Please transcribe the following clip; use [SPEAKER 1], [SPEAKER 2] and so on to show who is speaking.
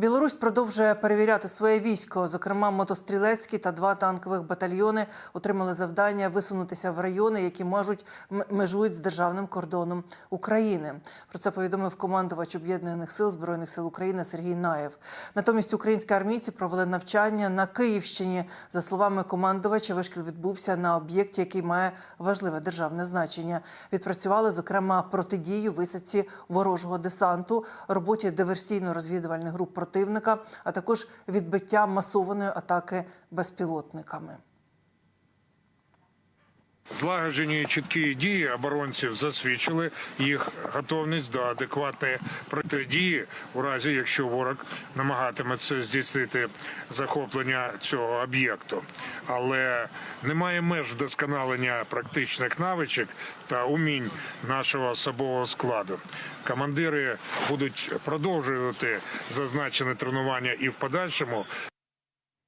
[SPEAKER 1] Білорусь продовжує перевіряти своє військо. Зокрема, мотострілецькі та два танкових батальйони отримали завдання висунутися в райони, які можуть межують з державним кордоном України. Про це повідомив командувач об'єднаних сил збройних сил України Сергій Наєв. Натомість українські армійці провели навчання на Київщині. За словами командувача, вишкіл відбувся на об'єкті, який має важливе державне значення. Відпрацювали зокрема протидію висадці ворожого десанту, роботі диверсійно-розвідувальних груп противника, а також відбиття масованої атаки безпілотниками.
[SPEAKER 2] Злагоджені чіткі дії оборонців засвідчили їх готовність до адекватної протидії у разі, якщо ворог намагатиметься здійснити захоплення цього об'єкту. Але немає меж вдосконалення практичних навичок та умінь нашого особового складу. Командири будуть продовжувати зазначене тренування і в подальшому